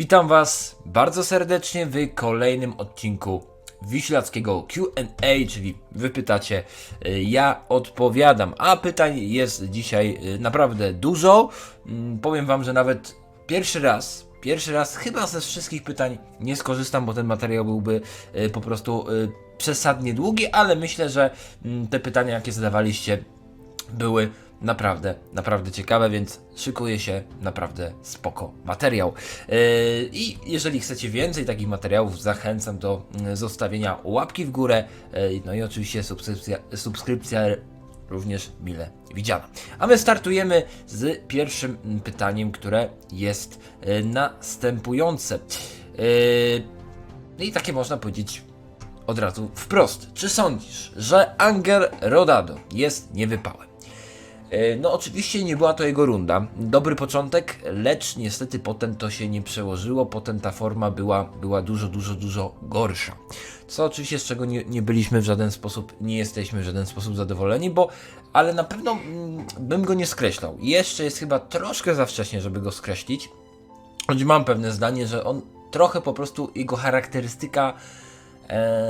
Witam Was bardzo serdecznie w kolejnym odcinku Wiślackiego QA, czyli Wy pytacie, y, ja odpowiadam, a pytań jest dzisiaj y, naprawdę dużo. Mm, Powiem Wam, że nawet pierwszy raz, pierwszy raz chyba ze wszystkich pytań nie skorzystam, bo ten materiał byłby y, po prostu przesadnie długi, ale myślę, że mm, te pytania, jakie zadawaliście, były naprawdę, naprawdę ciekawe, więc szykuje się naprawdę spoko materiał. Yy, I jeżeli chcecie więcej takich materiałów, zachęcam do mm, zostawienia łapki w górę, yy, no i oczywiście subskrypcja, subskrypcja również mile widziana. A my startujemy z pierwszym mm, pytaniem, które jest yy, następujące. No i takie można powiedzieć od razu wprost. Czy sądzisz, że Anger Rodado jest niewypałem? E, No, oczywiście nie była to jego runda. Dobry początek, lecz niestety potem to się nie przełożyło. Potem ta forma była, była dużo, dużo, dużo gorsza. Co oczywiście z czego nie, nie byliśmy w żaden sposób, nie jesteśmy w żaden sposób zadowoleni, bo ale na pewno mm, bym go nie skreślał. Jeszcze jest chyba troszkę za wcześnie, żeby go skreślić. Choć mam pewne zdanie, że on trochę po prostu jego charakterystyka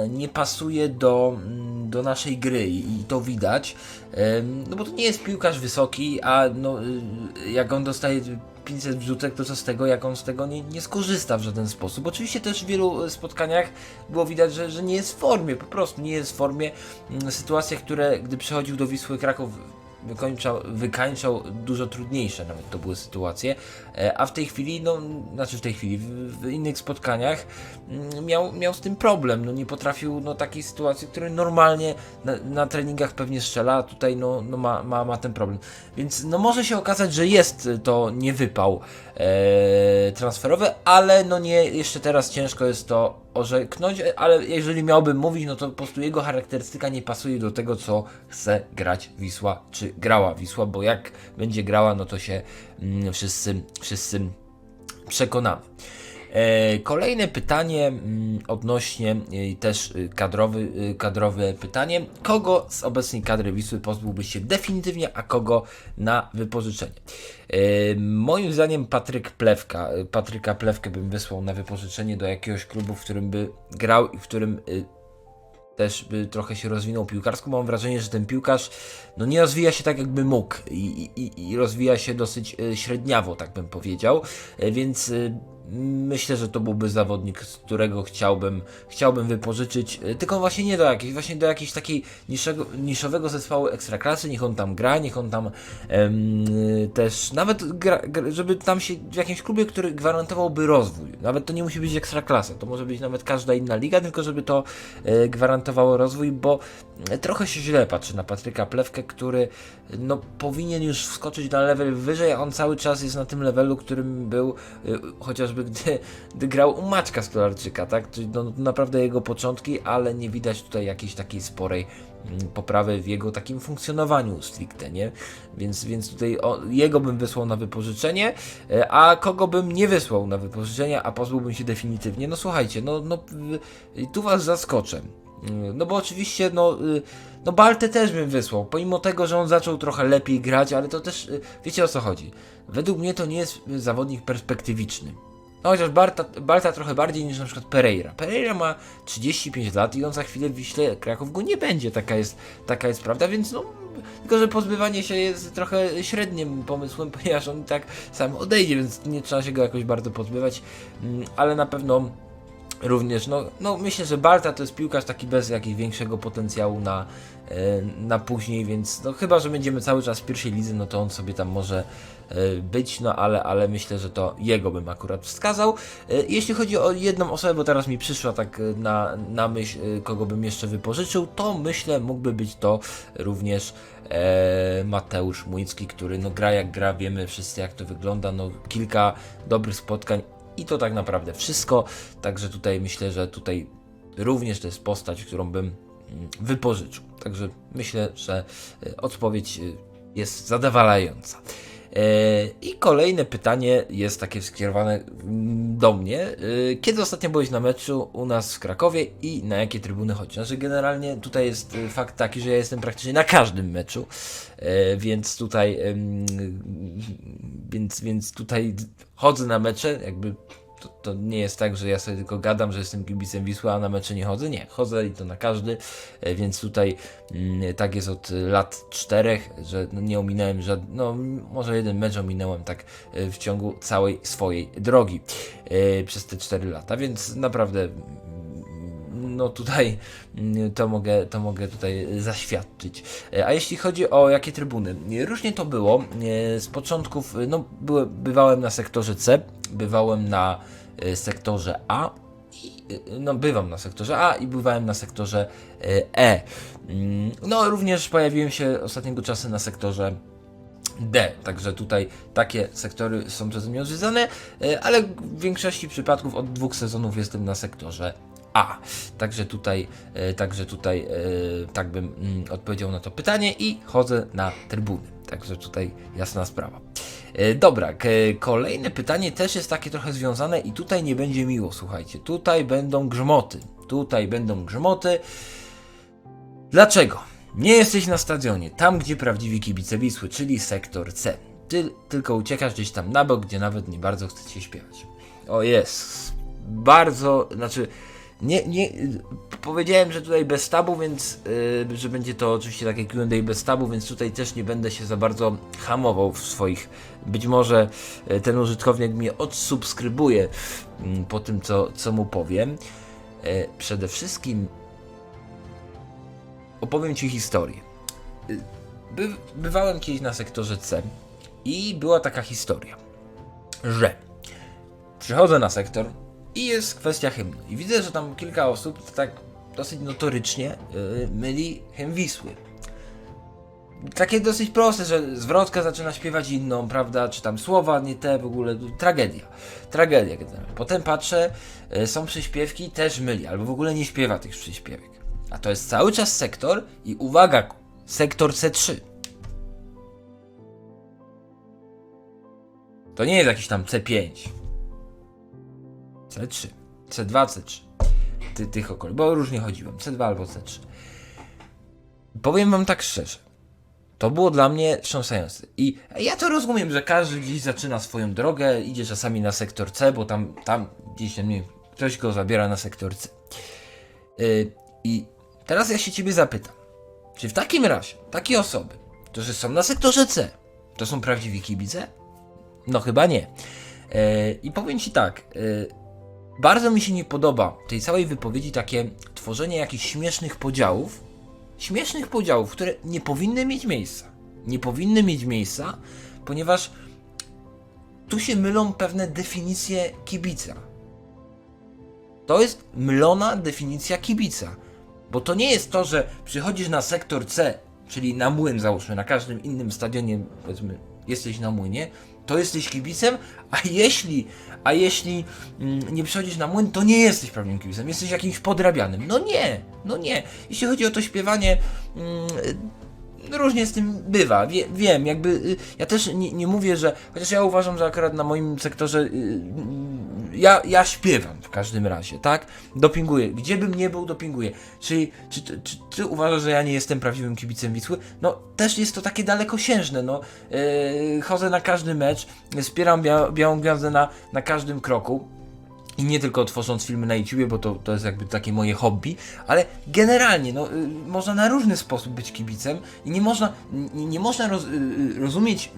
nie pasuje do, mm, do naszej gry i, to widać. E, no bo to nie jest piłkarz wysoki, a no, y, jak on dostaje 500 wrzutek, to co z tego, jak on z tego nie, nie skorzysta w żaden sposób. Oczywiście też w wielu spotkaniach było widać, że, że nie jest w formie, po prostu nie jest w formie. Mm, Sytuacje, które gdy przychodził do Wisły Kraków wykańczał dużo trudniejsze nawet to były sytuacje, E, a w tej chwili, no, znaczy w tej chwili, w, w innych spotkaniach mm, miał, miał z tym problem, no nie potrafił, no takiej sytuacji, której normalnie na, na treningach pewnie strzela, a tutaj no, no ma, ma, ma ten problem, więc no może się okazać, że jest to niewypał e, transferowy, ale no nie, jeszcze teraz ciężko jest to orzeknąć, ale jeżeli miałbym mówić, no to po prostu jego charakterystyka nie pasuje do tego, co chce grać Wisła, czy grała Wisła, bo jak będzie grała, no to się wszyscy, wszyscy przekonamy. E, Kolejne pytanie mm, odnośnie e, też y, kadrowy, kadrowe pytanie. Kogo z obecnej kadry Wisły pozbyłbyś się definitywnie, a kogo na wypożyczenie? E, Moim zdaniem Patryk Plewka. e, Patryka Plewkę bym wysłał na wypożyczenie do jakiegoś klubu, w którym by grał i w którym też by trochę się rozwinął piłkarsko. Mam wrażenie, że ten piłkarz no nie rozwija się tak jakby mógł i, i, i rozwija się dosyć e, średniawo, tak bym powiedział, E, więc e, myślę, że to byłby zawodnik, z którego chciałbym, chciałbym wypożyczyć, e, tylko właśnie nie do jakiejś, właśnie do jakiejś takiej niższego, niszowego zespołu ekstraklasy, niech on tam gra, niech on tam em, też, nawet gra, żeby tam się w jakimś klubie, który gwarantowałby rozwój, nawet to nie musi być ekstraklasa, to może być nawet każda inna liga, tylko żeby to e, gwarantowało rozwój, bo e, trochę się źle patrzy na Patryka Plewkę, który no, powinien już wskoczyć na level wyżej, a on cały czas jest na tym levelu, którym był y, chociażby gdy, gdy grał u Maćka Stolarczyka, tak? Czyli no, naprawdę jego początki, ale nie widać tutaj jakiejś takiej sporej mm, poprawy w jego takim funkcjonowaniu stricte, nie? Więc, więc tutaj o, jego bym wysłał na wypożyczenie, e, a kogo bym nie wysłał na wypożyczenie, a pozbyłbym się definitywnie, no słuchajcie, no, no tu was zaskoczę. Mm, No bo oczywiście, no, y, no Baltę też bym wysłał, pomimo tego, że on zaczął trochę lepiej grać, ale to też, y, wiecie o co chodzi. Według mnie to nie jest zawodnik perspektywiczny. No chociaż Barta, Balta trochę bardziej niż na przykład Pereira. Pereira ma 35 lat i on za chwilę w Wiśle Kraków go nie będzie, taka jest, taka jest prawda, więc no, tylko że pozbywanie się jest trochę średnim pomysłem, ponieważ on tak sam odejdzie, więc nie trzeba się go jakoś bardzo pozbywać, Mm, ale na pewno również, no, no myślę, że Balta to jest piłkarz taki bez jakiegoś większego potencjału na, e, na później, więc no chyba, że będziemy cały czas w pierwszej lidze, no to on sobie tam może e, być, no ale, ale myślę, że to jego bym akurat wskazał. E, Jeśli chodzi o jedną osobę, bo teraz mi przyszła tak na, na myśl, kogo bym jeszcze wypożyczył, to myślę mógłby być to również e, Mateusz Młycki, który no gra jak gra, wiemy wszyscy jak to wygląda, no kilka dobrych spotkań i to tak naprawdę wszystko. Także tutaj myślę, że tutaj również to jest postać, którą bym mm, wypożyczył. Także myślę, że e, odpowiedź e, jest zadowalająca. E, I kolejne pytanie jest takie skierowane do mnie. E, Kiedy ostatnio byłeś na meczu u nas w Krakowie i na jakie trybuny chodzisz? Znaczy generalnie tutaj jest e, fakt taki, że ja jestem praktycznie na każdym meczu, więc tutaj więc, więc tutaj chodzę na mecze, jakby To, to nie jest tak, że ja sobie tylko gadam, że jestem kibicem Wisły, a na mecze nie chodzę. Nie, chodzę i to na każdy, e, więc tutaj mm, tak jest od lat czterech, że no nie ominąłem żadnego, no może jeden mecz ominąłem tak e, w ciągu całej swojej drogi e, przez te 4 lata, więc naprawdę no tutaj mm, to mogę, to mogę tutaj zaświadczyć. E, A jeśli chodzi o jakie trybuny, różnie to było. E, Z początków, e, no bywałem na sektorze C, bywałem na sektorze A, no bywam na sektorze A i bywałem na sektorze e. Mm, No również pojawiłem się ostatniego czasu na sektorze D. Także tutaj takie sektory są przeze mnie odwiedzane, ale w większości przypadków od dwóch sezonów jestem na sektorze A. Także tutaj, e, także tutaj e, tak bym mm, odpowiedział na to pytanie i chodzę na trybuny. Także tutaj jasna sprawa. E, Dobra, kolejne pytanie też jest takie trochę związane i tutaj nie będzie miło, słuchajcie. Tutaj będą grzmoty. Tutaj będą grzmoty. Dlaczego? Nie jesteś na stadionie, tam gdzie prawdziwi kibice Wisły, czyli sektor C. Ty tylko uciekasz gdzieś tam na bok, gdzie nawet nie bardzo chce się śpiewać. O jest. Bardzo, znaczy, nie, nie, powiedziałem, że tutaj bez tabu, więc, yy, że będzie to oczywiście takie Q&A bez tabu, więc tutaj też nie będę się za bardzo hamował w swoich, być może yy, ten użytkownik mnie odsubskrybuje yy, po tym, co, co mu powiem. Yy, przede wszystkim opowiem Ci historię. Y, By, bywałem kiedyś na sektorze C i była taka historia, że przychodzę na sektor i jest kwestia hymnu. I widzę, że tam kilka osób tak dosyć notorycznie yy, myli hymn Wisły. Takie dosyć proste, że zwrotka zaczyna śpiewać inną, prawda? Czy tam słowa nie te, w ogóle tragedia. Tragedia. Potem patrzę, y, są przyśpiewki, też myli, albo w ogóle nie śpiewa tych przyśpiewek. A to jest cały czas sektor i uwaga, sektor C3. To nie jest jakiś tam C5. C3. C2, C3. Ty, tych okolic, bo różnie chodziłem. C2 albo C3. Powiem wam tak szczerze. To było dla mnie wstrząsające. I ja to rozumiem, że każdy gdzieś zaczyna swoją drogę, idzie czasami na sektor C, bo tam, tam gdzieś nie wiem, ktoś go zabiera na sektor C. Yy, I teraz ja się ciebie zapytam, czy w takim razie takie osoby, którzy są na sektorze C, to są prawdziwi kibice? No chyba nie. Yy, I powiem ci tak, yy, bardzo mi się nie podoba tej całej wypowiedzi takie tworzenie jakichś śmiesznych podziałów, śmiesznych podziałów, które nie powinny mieć miejsca. Nie powinny mieć miejsca, ponieważ tu się mylą pewne definicje kibica. To jest mylona definicja kibica. Bo to nie jest to, że przychodzisz na sektor C, czyli na młyn załóżmy, na każdym innym stadionie, powiedzmy, jesteś na młynie, to jesteś kibicem, a jeśli, a jeśli mm, nie przychodzisz na młyn, to nie jesteś prawdziwym kibicem, jesteś jakimś podrabianym. No nie, no nie. Jeśli chodzi o to śpiewanie, mm, różnie z tym bywa. Wie, wiem, jakby y, ja też nie, nie mówię, że. Chociaż ja uważam, że akurat na moim sektorze y, y, ja, ja śpiewam w każdym razie, tak? Dopinguję. Gdzie bym nie był, dopinguję. Czyli czy, czy, czy ty uważasz, że ja nie jestem prawdziwym kibicem Wisły? No też jest to takie dalekosiężne. No, yy, chodzę na każdy mecz, wspieram bia Białą Gwiazdę na, na każdym kroku. I nie tylko tworząc filmy na YouTube, bo to, to jest jakby takie moje hobby, ale generalnie no, y, można na różny sposób być kibicem i nie można, nie, nie można roz, y, y, rozumieć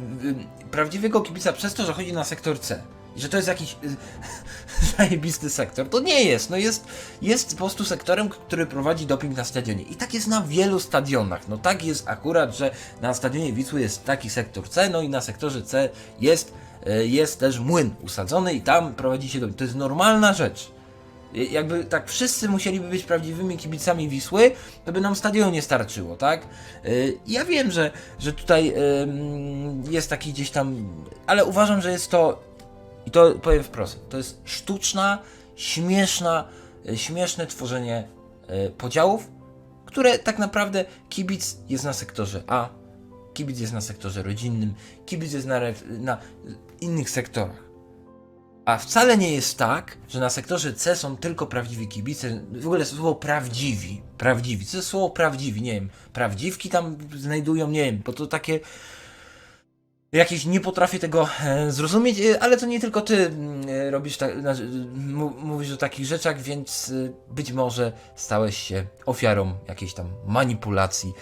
prawdziwego kibica przez to, że chodzi na sektor C. Że to jest jakiś y, zajebisty sektor. To nie jest. No jest, jest po prostu sektorem, który prowadzi doping na stadionie. I tak jest na wielu stadionach. No tak jest akurat, że na stadionie Wisły jest taki sektor C, no i na sektorze C jest, y, jest też młyn usadzony i tam prowadzi się doping. To jest normalna rzecz. Y, Jakby tak wszyscy musieliby być prawdziwymi kibicami Wisły, to by nam stadionu nie starczyło, tak? Ja wiem, że, że tutaj jest taki gdzieś tam, ale uważam, że jest to i to powiem wprost, to jest sztuczna, śmieszna, y, śmieszne tworzenie y, podziałów, które tak naprawdę kibic jest na sektorze A, kibic jest na sektorze rodzinnym, kibic jest na, na innych sektorach. A wcale nie jest tak, że na sektorze C są tylko prawdziwi kibice. W ogóle słowo prawdziwi. Prawdziwi. Co jest słowo prawdziwi? Nie wiem. Prawdziwki tam znajdują? Nie wiem, bo to takie. Jakieś nie potrafię tego e, zrozumieć, e, ale to nie tylko ty mm, e, robisz tak, mówisz o takich rzeczach, więc być może stałeś się ofiarą jakiejś tam manipulacji,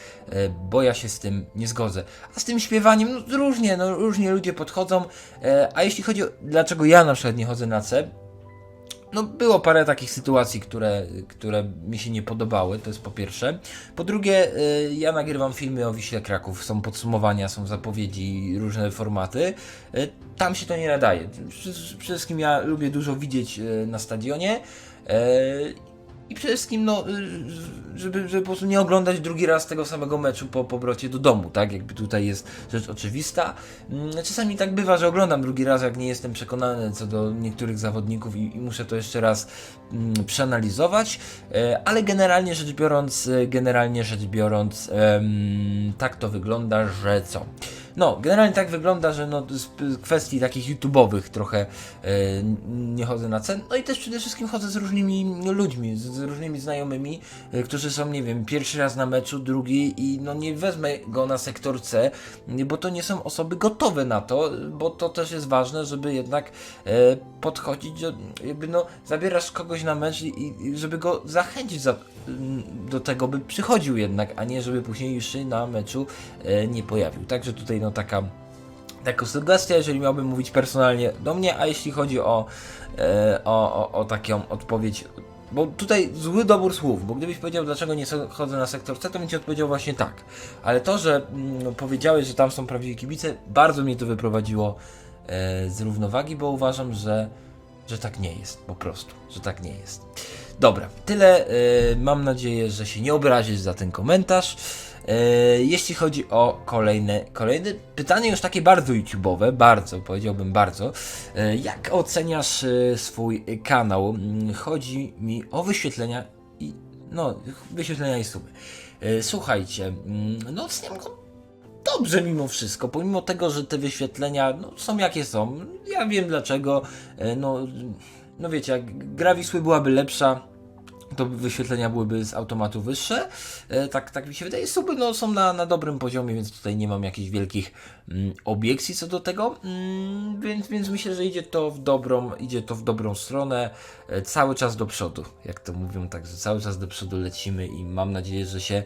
bo ja się z tym nie zgodzę. A z tym śpiewaniem, no różnie, no różnie ludzie podchodzą, a jeśli chodzi o dlaczego ja na przykład nie chodzę na C, no, było parę takich sytuacji, które, które mi się nie podobały, to jest po pierwsze. Po drugie, y, ja nagrywam filmy o Wiśle Kraków, są podsumowania, są zapowiedzi, różne formaty. Y, Tam się to nie nadaje. Przede wszystkim ja lubię dużo widzieć y, na stadionie. I przede wszystkim, no, y, żeby, żeby po prostu nie oglądać drugi raz tego samego meczu po powrocie do domu, tak? Jakby tutaj jest rzecz oczywista. Mm, Czasami tak bywa, że oglądam drugi raz, jak nie jestem przekonany co do niektórych zawodników i, i muszę to jeszcze raz mm, przeanalizować, e, ale generalnie rzecz biorąc, e, generalnie rzecz biorąc, em, tak to wygląda, że co? No, generalnie tak wygląda, że no, z kwestii takich YouTube'owych trochę e, nie chodzę na cen. No i też przede wszystkim chodzę z różnymi ludźmi, z, z różnymi znajomymi, e, którzy są, nie wiem, pierwszy raz na meczu, drugi i no nie wezmę go na sektor C, bo to nie są osoby gotowe na to, bo to też jest ważne, żeby jednak e, podchodzić do, jakby no, zabierasz kogoś na mecz i, i żeby go zachęcić za, do tego, by przychodził jednak, a nie żeby później już się na meczu e, nie pojawił. Także tutaj no taka taka sugestia, jeżeli miałbym mówić personalnie do mnie, a jeśli chodzi o, e, o, o, o taką odpowiedź, bo tutaj zły dobór słów, bo gdybyś powiedział, dlaczego nie chodzę na sektor C, to bym ci odpowiedział właśnie tak. Ale to, że mm, powiedziałeś, że tam są prawdziwi kibice, bardzo mnie to wyprowadziło e, z równowagi, bo uważam, że, że tak nie jest, po prostu, że tak nie jest. Dobra, tyle. e, mam nadzieję, że się nie obrazisz za ten komentarz. E, jeśli chodzi o kolejne, kolejne pytanie, już takie bardzo YouTube'owe, bardzo, powiedziałbym bardzo. E, jak oceniasz swój kanał? Mm, Chodzi mi o wyświetlenia i no, wyświetlenia i sumy. Słuchajcie, mm, no oceniam go dobrze mimo wszystko, pomimo tego, że te wyświetlenia no, są jakie są. Ja wiem dlaczego. No, no wiecie, jak gra Wisły byłaby lepsza, to wyświetlenia byłyby z automatu wyższe. E, tak, tak mi się wydaje. Suby no, są na, na dobrym poziomie, więc tutaj nie mam jakichś wielkich mm, obiekcji co do tego. Mm, więc, więc myślę, że idzie to w dobrą, idzie to w dobrą stronę. E, cały czas do przodu, jak to mówią, także cały czas do przodu lecimy i mam nadzieję, że się,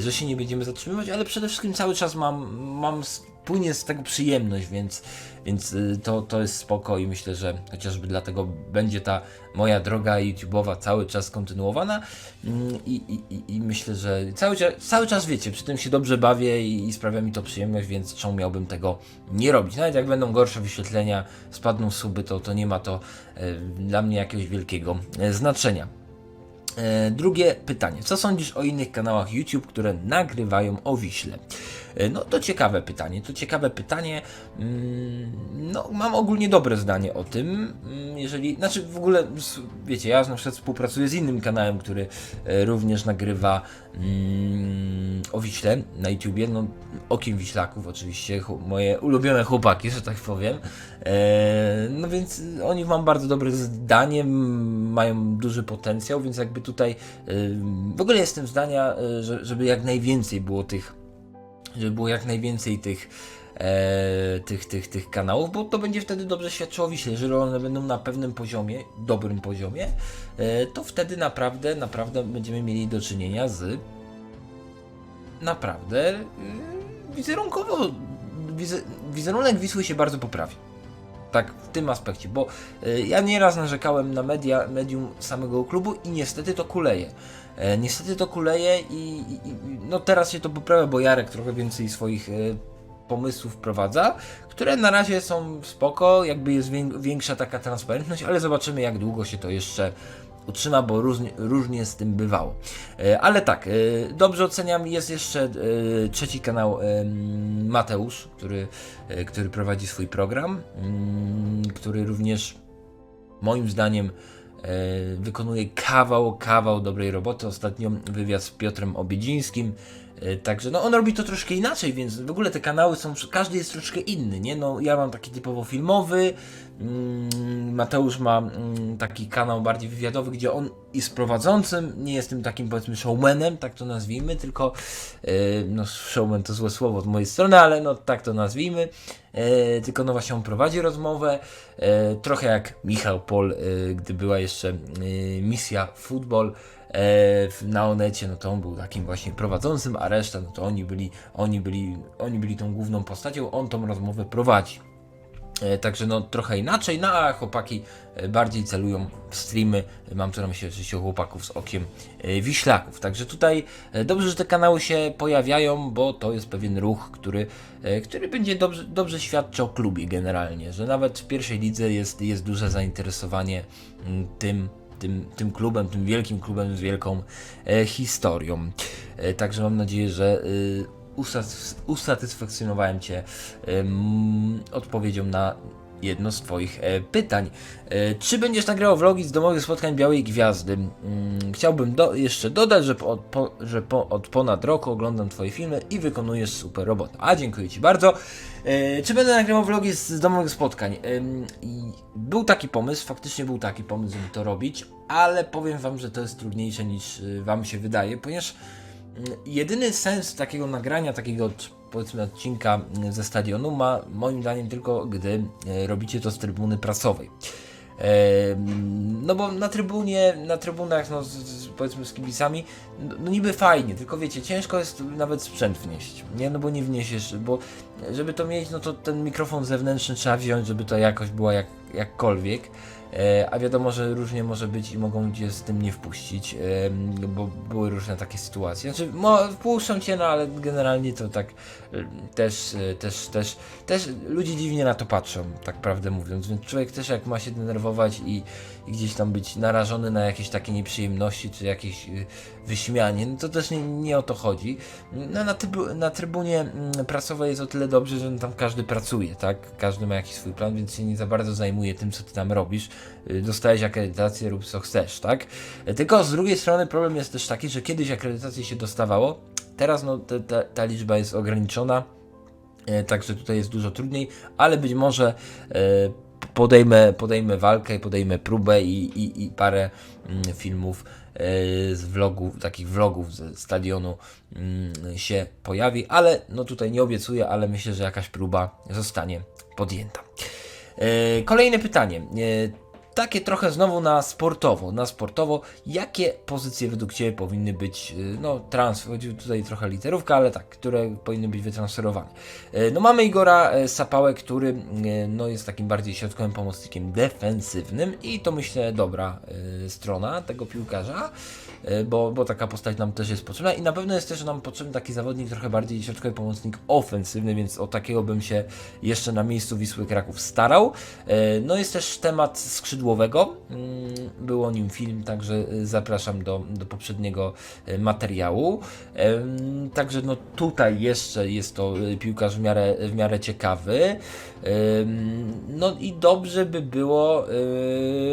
że się nie będziemy zatrzymywać, ale przede wszystkim cały czas mam, mam płynie z tego przyjemność, więc, więc y, to, to jest spoko i myślę, że chociażby dlatego będzie ta moja droga YouTube'owa cały czas kontynuowana Mm, i, i, i, myślę, że cały, cały czas wiecie, przy tym się dobrze bawię i, i sprawia mi to przyjemność, więc czemu miałbym tego nie robić? Nawet jak będą gorsze wyświetlenia, spadną suby, to, to nie ma to e, dla mnie jakiegoś wielkiego e, znaczenia. E, Drugie pytanie. Co sądzisz o innych kanałach YouTube, które nagrywają o Wiśle? E, No to ciekawe pytanie. To ciekawe pytanie. Mm, No, mam ogólnie dobre zdanie o tym. Mm, Jeżeli, znaczy w ogóle, wiecie, ja na przykład współpracuję z innym kanałem, który e, również nagrywa mm, o Wiśle na YouTubie. No, okiem Wiślaków, oczywiście, moje ulubione chłopaki, że tak powiem. E, No więc oni mam bardzo dobre zdanie, mają duży potencjał, więc jakby tutaj y, w ogóle jestem zdania, że, żeby jak najwięcej było tych, żeby było jak najwięcej tych, e, tych, tych, tych kanałów, bo to będzie wtedy dobrze świadczyło Wiśle. Jeżeli one będą na pewnym poziomie, dobrym poziomie, e, to wtedy naprawdę, naprawdę będziemy mieli do czynienia z naprawdę y, wizerunkowo, wize, wizerunek Wisły się bardzo poprawi. Tak, w tym aspekcie, bo y, ja nieraz narzekałem na media, medium samego klubu i niestety to kuleje. E, niestety to kuleje i, i, no teraz się to poprawia, bo Jarek trochę więcej swoich e, pomysłów wprowadza, które na razie są spoko, jakby jest wię- większa taka transparentność, ale zobaczymy jak długo się to jeszcze utrzyma, bo różnie, różnie z tym bywało. E, Ale tak, e, dobrze oceniam. Jest jeszcze e, trzeci kanał Mateusz, który, który prowadzi swój program, mm, który również moim zdaniem wykonuje kawał, kawał dobrej roboty. Ostatnio wywiad z Piotrem Obiedzińskim Także no on robi to troszkę inaczej, więc w ogóle te kanały są, każdy jest troszkę inny, nie? No ja mam taki typowo filmowy, mm, Mateusz ma mm, taki kanał bardziej wywiadowy, gdzie on jest prowadzącym, nie jestem takim powiedzmy showmanem, tak to nazwijmy, tylko e, no showman to złe słowo z mojej strony, ale no tak to nazwijmy, e, tylko no właśnie on prowadzi rozmowę, e, trochę jak Michał Pol, e, gdy była jeszcze e, misja futbol, e, na Onecie, no to on był takim właśnie prowadzącym, a reszta, no to oni byli, oni byli, oni byli tą główną postacią, on tą rozmowę prowadzi. E, Także no trochę inaczej, no a chłopaki e, bardziej celują w streamy. E, Mam tu na myśli oczywiście chłopaków z okiem e, wiślaków. Także tutaj e, dobrze, że te kanały się pojawiają, bo to jest pewien ruch, który, e, który będzie dobrze, dobrze świadczy o klubie generalnie, że nawet w pierwszej lidze jest, jest duże zainteresowanie mm, tym, tym, tym klubem, tym wielkim klubem z wielką e, historią. E, także mam nadzieję, że e, usatys- usatysfakcjonowałem Cię odpowiedzią na jedno z Twoich e, pytań. E, czy będziesz nagrywał vlogi z domowych spotkań Białej Gwiazdy? Mm, chciałbym do, jeszcze dodać, że, po, po, że po, od ponad roku oglądam Twoje filmy i wykonujesz super robotę. A dziękuję Ci bardzo. E, czy będę nagrywał vlogi z, z domowych spotkań? Był taki pomysł, faktycznie był taki pomysł, żeby to robić, ale powiem Wam, że to jest trudniejsze niż Wam się wydaje, ponieważ mm, jedyny sens takiego nagrania, takiego powiedzmy odcinka ze stadionu ma moim zdaniem tylko gdy e, robicie to z trybuny prasowej. Em, No bo na trybunie, na trybunach, no z, z, powiedzmy z kibicami, no, no niby fajnie, tylko wiecie, ciężko jest nawet sprzęt wnieść, nie? No bo nie wniesiesz, bo żeby to mieć, no to ten mikrofon zewnętrzny trzeba wziąć, żeby ta jakość była jak, jakkolwiek. E, a wiadomo, że różnie może być i mogą cię z tym nie wpuścić, em, bo były różne takie sytuacje. Znaczy, wpuszczą cię, no ale generalnie to tak e, też, e, też, też, też ludzie dziwnie na to patrzą, tak prawdę mówiąc. Więc człowiek też jak ma się denerwować i, i gdzieś tam być narażony na jakieś takie nieprzyjemności, czy jakieś e, wyśmianie, no to też nie, nie o to chodzi. No, na, na trybunie mm, prasowej jest o tyle dobrze, że tam każdy pracuje, tak? Każdy ma jakiś swój plan, więc się nie za bardzo zajmuje tym, co ty tam robisz. Y, Dostałeś akredytację, rób co chcesz, tak? Y, Tylko z drugiej strony problem jest też taki, że kiedyś akredytację się dostawało, teraz no ta liczba jest ograniczona, Także tutaj jest dużo trudniej, ale być może podejmę, podejmę walkę, podejmę próbę i, i, i parę mm, filmów e, z vlogów, takich vlogów ze stadionu mm, się pojawi, ale no tutaj nie obiecuję, ale myślę, że jakaś próba zostanie podjęta. E, Kolejne pytanie. Takie trochę znowu na sportowo. Na sportowo, jakie pozycje według Ciebie powinny być, e, no transfer, tutaj trochę literówka, ale tak, które powinny być wytransferowane. E, No mamy Igora e, Sapałę, który no, jest takim bardziej środkowym pomocnikiem defensywnym i to myślę dobra strona tego piłkarza, bo, bo taka postać nam też jest potrzebna i na pewno jest też nam potrzebny taki zawodnik trochę bardziej środkowy pomocnik ofensywny, więc o takiego bym się jeszcze na miejscu Wisły Kraków starał. E, No jest też temat skrzydłowego, Mm, był o nim film, także e, zapraszam do, do poprzedniego e, materiału. Także no tutaj jeszcze jest to e, piłkarz w miarę, w miarę ciekawy. No i dobrze by było e,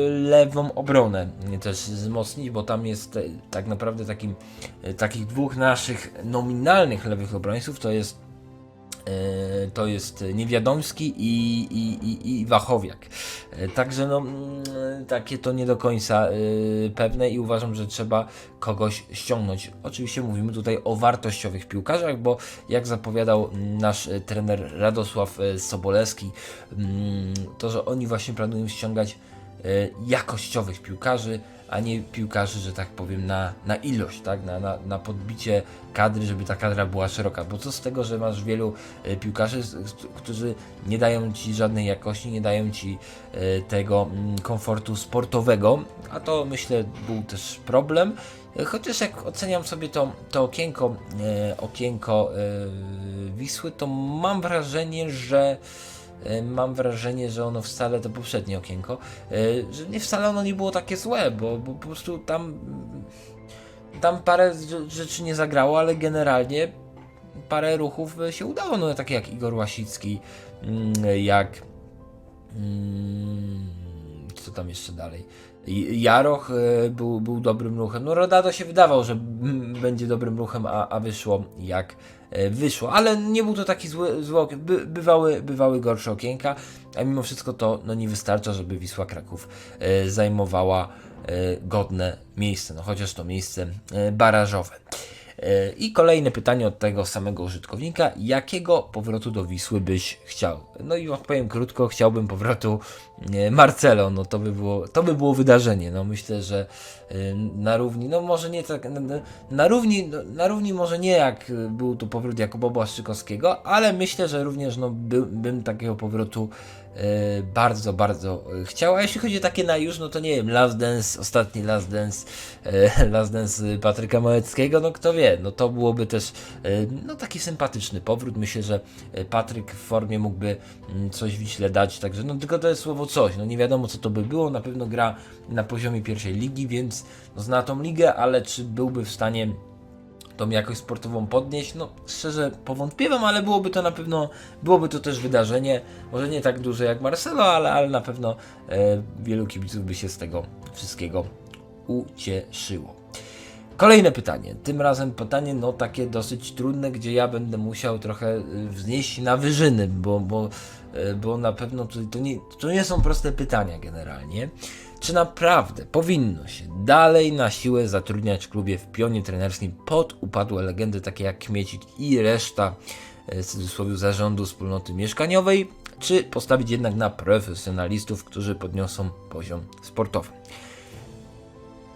lewą obronę też wzmocnić, bo tam jest e, tak naprawdę takim, e, takich dwóch naszych nominalnych lewych obrońców, to jest E, to jest Niewiadomski i, i, i, i Wachowiak. E, Także no, mm, takie to nie do końca pewne i uważam, że trzeba kogoś ściągnąć. Oczywiście mówimy tutaj o wartościowych piłkarzach, bo jak zapowiadał nasz trener Radosław Sobolewski, mm, to że oni właśnie planują ściągać jakościowych piłkarzy, a nie piłkarzy, że tak powiem, na, na ilość, tak? Na, na, na podbicie kadry, żeby ta kadra była szeroka. Bo co z tego, że masz wielu e, piłkarzy, którzy nie dają ci żadnej jakości, nie dają ci e, tego mm, komfortu sportowego, a to myślę był też problem. Chociaż jak oceniam sobie to, to okienko, e, okienko Wisły, to mam wrażenie, że mam wrażenie, że ono wcale, to poprzednie okienko, e, że nie wcale ono nie było takie złe, bo, bo po prostu tam tam parę rze- rzeczy nie zagrało, ale generalnie parę ruchów e, się udało, no takie jak Igor Łasicki, mm, jak mm, co tam jeszcze dalej, Jaroch e, był, był dobrym ruchem. No Rodado się wydawał, że będzie dobrym ruchem, a, a wyszło jak e, wyszło. Ale nie był to taki zły, zły. By, bywały, bywały gorsze okienka, a mimo wszystko to no, nie wystarcza, żeby Wisła Kraków e, zajmowała godne miejsce, no chociaż to miejsce barażowe. E, I kolejne pytanie od tego samego użytkownika. Jakiego powrotu do Wisły byś chciał? No i odpowiem krótko, chciałbym powrotu e, Marcelo. No to by było, to by było wydarzenie. No myślę, że e, na równi, no może nie tak, na, równi, no, na równi może nie jak był tu powrót Jakuba Błaszczykowskiego, ale myślę, że również no, by, bym takiego powrotu bardzo, bardzo e, chciał. A jeśli chodzi o takie na już, no to nie wiem, Last Dance, ostatni Last Dance, e, Last Dance Patryka Małeckiego, no kto wie, no to byłoby też e, no taki sympatyczny powrót. Myślę, że e, Patryk w formie mógłby mm, coś Wiśle dać, także no tylko to jest słowo coś, no nie wiadomo co to by było, na pewno gra na poziomie pierwszej ligi, więc no, zna tą ligę, ale czy byłby w stanie tą jakość sportową podnieść, no szczerze powątpiewam, ale byłoby to na pewno, byłoby to też wydarzenie, może nie tak duże jak Marcelo, ale, ale na pewno e, wielu kibiców by się z tego wszystkiego ucieszyło. Kolejne pytanie, tym razem pytanie no takie dosyć trudne, gdzie ja będę musiał trochę y, wznieść na wyżyny, bo, bo, y, bo na pewno to, nie, to nie są proste pytania generalnie. Czy naprawdę powinno się dalej na siłę zatrudniać klubie w pionie trenerskim pod upadłe legendy takie jak Kmiecik i reszta y, w cudzysłowie zarządu wspólnoty mieszkaniowej, czy postawić jednak na profesjonalistów, którzy podniosą poziom sportowy?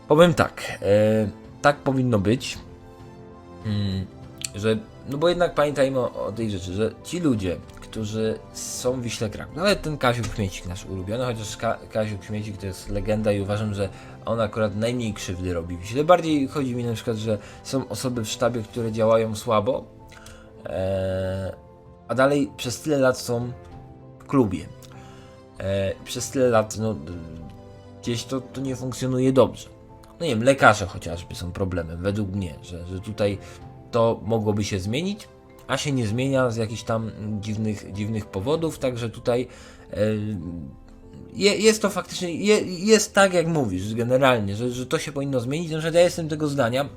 Powiem tak, e, tak powinno być, mm, że, no bo jednak pamiętajmy o, o tej rzeczy, że ci ludzie, którzy są Wiśle Kraków, nawet ten Kaziu Kmiecik nasz ulubiony, chociaż Ka Kaziu Kmiecik to jest legenda i uważam, że on akurat najmniej krzywdy robi Wiśle. Bardziej chodzi mi na przykład, że są osoby w sztabie, które działają słabo, e, a dalej przez tyle lat są w klubie. E, przez tyle lat, no, gdzieś to, to nie funkcjonuje dobrze no nie wiem, lekarze chociażby są problemem, według mnie, że, że tutaj to mogłoby się zmienić, a się nie zmienia z jakichś tam dziwnych, dziwnych powodów, także tutaj e, je, jest to faktycznie, je, jest tak jak mówisz generalnie, że, że to się powinno zmienić, na ja jestem tego zdania,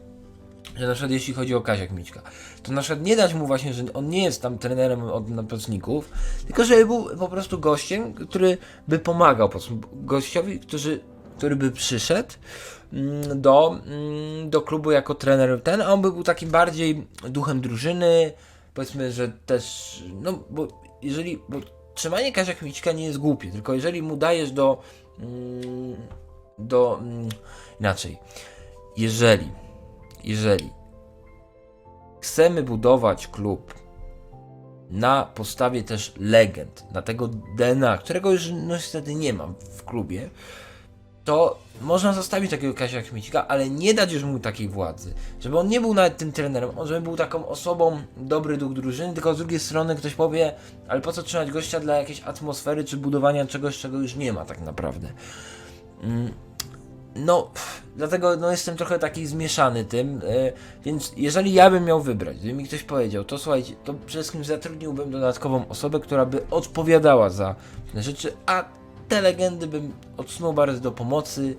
że na przykład jeśli chodzi o Kazia Mićka, to na przykład nie dać mu właśnie, że on nie jest tam trenerem od napastników, tylko żeby był po prostu gościem, który by pomagał gościowi, który, który by przyszedł mm, do, mm, do klubu jako trener ten, a on by był takim bardziej duchem drużyny, powiedzmy, że też, no bo jeżeli, bo trzymanie Kazia Mićka nie jest głupie, tylko jeżeli mu dajesz do, mm, do, mm, inaczej, jeżeli jeżeli chcemy budować klub na podstawie też legend, na tego DNA, którego już no, niestety nie mam w klubie, to można zostawić takiego Kasia Kmiecika, ale nie dać już mu takiej władzy. Żeby on nie był nawet tym trenerem, on żeby był taką osobą dobry duch drużyny, tylko z drugiej strony ktoś powie, ale po co trzymać gościa dla jakiejś atmosfery czy budowania czegoś, czego już nie ma tak naprawdę. Mm, no, dlatego no, jestem trochę taki zmieszany tym, y, więc jeżeli ja bym miał wybrać, gdyby mi ktoś powiedział, to słuchajcie, to przede wszystkim zatrudniłbym dodatkową osobę, która by odpowiadała za te rzeczy, a te legendy bym odsunął bardzo do pomocy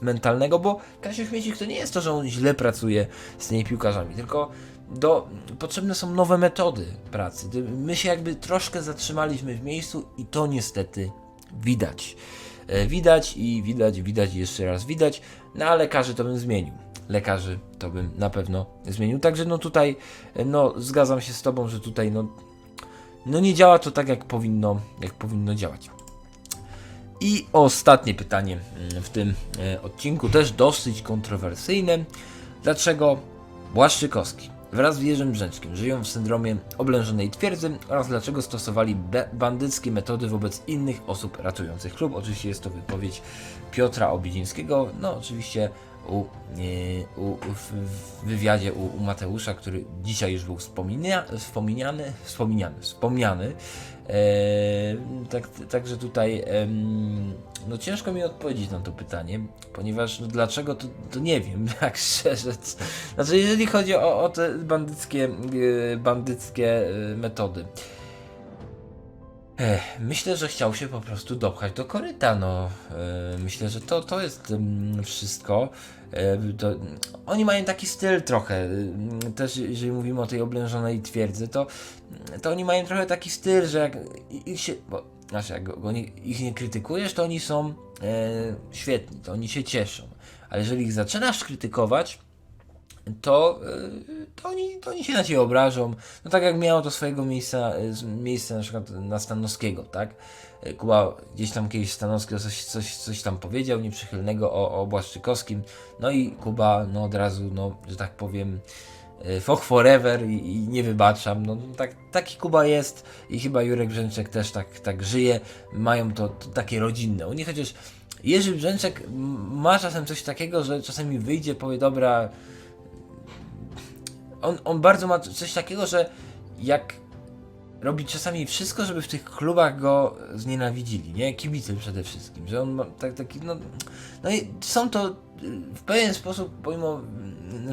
mentalnego, bo Kasio Śmiecik to nie jest to, że on źle pracuje z tymi piłkarzami, tylko do, potrzebne są nowe metody pracy. My się jakby troszkę zatrzymaliśmy w miejscu i to niestety widać. E, Widać i widać, widać i jeszcze raz widać, no a lekarzy to bym zmienił. Lekarzy to bym na pewno zmienił. Także no tutaj, e, no zgadzam się z tobą, że tutaj no, no nie działa to tak jak powinno, jak powinno działać. I ostatnie pytanie mm, w tym e, odcinku, też dosyć kontrowersyjne. Dlaczego Błaszczykowski wraz z Jerzym Brzęczkiem żyją w syndromie oblężonej twierdzy oraz dlaczego stosowali bandyckie metody wobec innych osób ratujących klub? Oczywiście jest to wypowiedź Piotra Obidzińskiego, no oczywiście u, e, u, w, wywiadzie u, u Mateusza, który dzisiaj już był wspomina, wspomniany, wspomniany, wspomniany. Tak, także tutaj no ciężko mi odpowiedzieć na to pytanie, ponieważ no dlaczego to, to nie wiem, jak szczerze. Znaczy jeżeli chodzi o, o te bandyckie, e, bandyckie e, metody. Myślę, że chciał się po prostu dopchać do koryta, no. E, myślę, że to, to jest mm, wszystko. E, to, oni mają taki styl trochę, mm, też jeżeli mówimy o tej oblężonej twierdzy, to, to oni mają trochę taki styl, że jak ich się, bo, znaczy jak go nie, ich nie krytykujesz, to oni są e, świetni, to oni się cieszą. Ale jeżeli ich zaczynasz krytykować, to, y, to, oni, to oni się na ciebie obrażą. No tak jak miało to swojego miejsca, y, miejsce na przykład na Stanowskiego, tak? Y, Kuba gdzieś tam kiedyś Stanowski coś, coś, coś tam powiedział nieprzychylnego o, o Błaszczykowskim, no i Kuba no od razu, no, że tak powiem, Foch forever i, i nie wybaczam. No, tak, taki Kuba jest i chyba Jurek Brzęczek też tak, tak żyje. Mają to, to takie rodzinne. Oni chociaż Jerzy Brzęczek ma czasem coś takiego, że czasami wyjdzie, powie dobra, on, on bardzo ma coś takiego, że jak robi czasami wszystko, żeby w tych klubach go znienawidzili, nie? Kibice przede wszystkim, że on ma tak, taki, no, no i są to w pewien sposób, pomimo mm, no,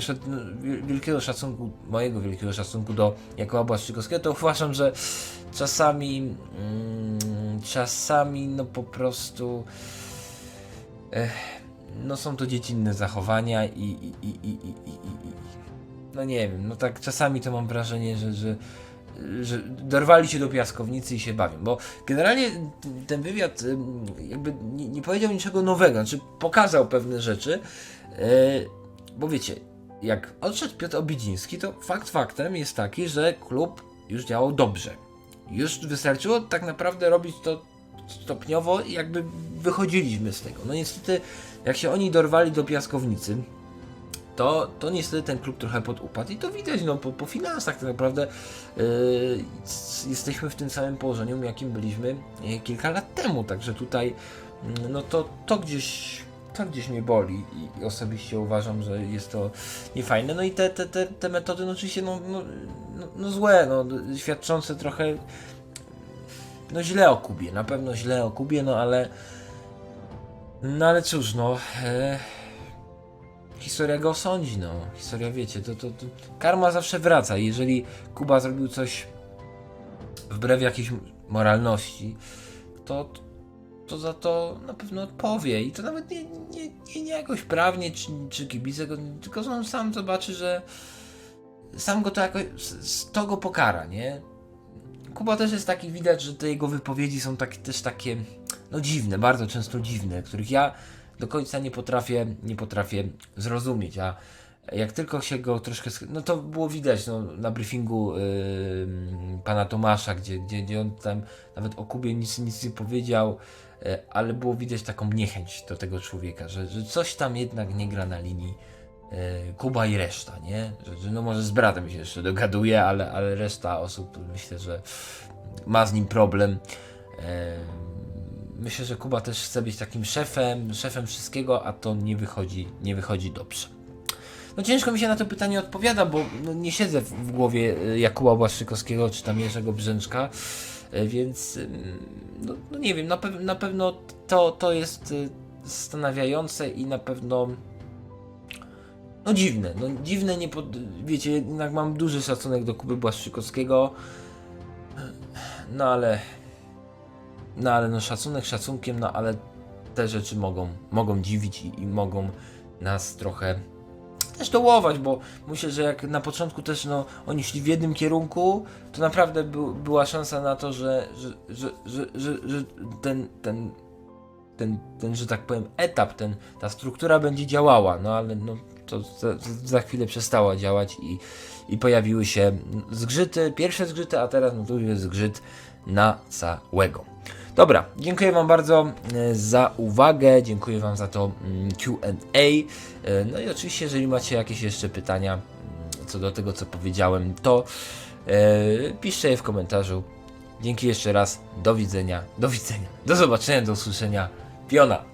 wiel- wielkiego szacunku, mojego wielkiego szacunku do Jakuba Błaszczykowskiego, to uważam, że czasami, mm, czasami, no po prostu, eh, no są to dziecinne zachowania i, i, i, i, i, i, i no nie wiem, no tak czasami to mam wrażenie, że, że, że dorwali się do piaskownicy i się bawią, bo generalnie ten wywiad jakby nie, nie powiedział niczego nowego, znaczy pokazał pewne rzeczy, yy, bo wiecie, jak odszedł Piotr Obidziński, to fakt faktem jest taki, że klub już działał dobrze. Już wystarczyło tak naprawdę robić to stopniowo i jakby wychodziliśmy z tego. No niestety, jak się oni dorwali do piaskownicy, to, to niestety ten klub trochę podupadł i to widać no, po, po finansach tak naprawdę yy, jesteśmy w tym samym położeniu, jakim byliśmy yy, kilka lat temu, także tutaj yy, no to, to gdzieś to gdzieś mnie boli i, i osobiście uważam, że jest to niefajne. No i te, te, te, te metody no oczywiście no, no, no, no złe, no, świadczące trochę no źle o Kubie, na pewno źle o Kubie, no ale no ale cóż, no e, historia go osądzi, no. Historia, wiecie, to, to, to karma zawsze wraca. Jeżeli Kuba zrobił coś wbrew jakiejś moralności, to, to za to na pewno odpowie. I to nawet nie, nie, nie, nie jakoś prawnie, czy, czy kibice, tylko on sam zobaczy, że sam go to jakoś, to go pokara, nie? Kuba też jest taki, widać, że te jego wypowiedzi są tak, też takie, no dziwne, bardzo często dziwne, których ja do końca nie potrafię, nie potrafię zrozumieć, a jak tylko się go troszkę, no to było widać no, na briefingu yy, pana Tomasza, gdzie, gdzie, gdzie on tam nawet o Kubie nic, nic nie powiedział, yy, ale było widać taką niechęć do tego człowieka, że, że coś tam jednak nie gra na linii yy, Kuba i reszta, nie? Że, że no może z bratem się jeszcze dogaduje, ale, ale reszta osób myślę, że ma z nim problem. Yy, myślę, że Kuba też chce być takim szefem, szefem wszystkiego, a to nie wychodzi, nie wychodzi dobrze. No ciężko mi się na to pytanie odpowiada, bo no, nie siedzę w, w głowie y, Jakuba Błaszczykowskiego czy tam Jerzego Brzęczka, y, więc ym, no, no nie wiem, na, pew na pewno to, to jest y, zastanawiające i na pewno no dziwne, no dziwne, nie pod... wiecie, jednak mam duży szacunek do Kuby Błaszczykowskiego, no ale no ale no szacunek szacunkiem, no ale te rzeczy mogą, mogą dziwić i, i mogą nas trochę też dołować, bo myślę, że jak na początku też no, oni szli w jednym kierunku, to naprawdę był, była szansa na to, że, że, że, że, że, że ten, ten, ten, ten, że tak powiem, etap, ten, ta struktura będzie działała, no ale no, to za, za chwilę przestała działać i, i pojawiły się zgrzyty, pierwsze zgrzyty, a teraz no już jest zgrzyt na całego. Dobra, dziękuję Wam bardzo e, za uwagę, dziękuję Wam za to mm, QA. E, No i oczywiście, jeżeli macie jakieś jeszcze pytania mm, co do tego, co powiedziałem, to e, piszcie je w komentarzu. Dzięki jeszcze raz, do widzenia, do widzenia, do zobaczenia, do usłyszenia. Piona!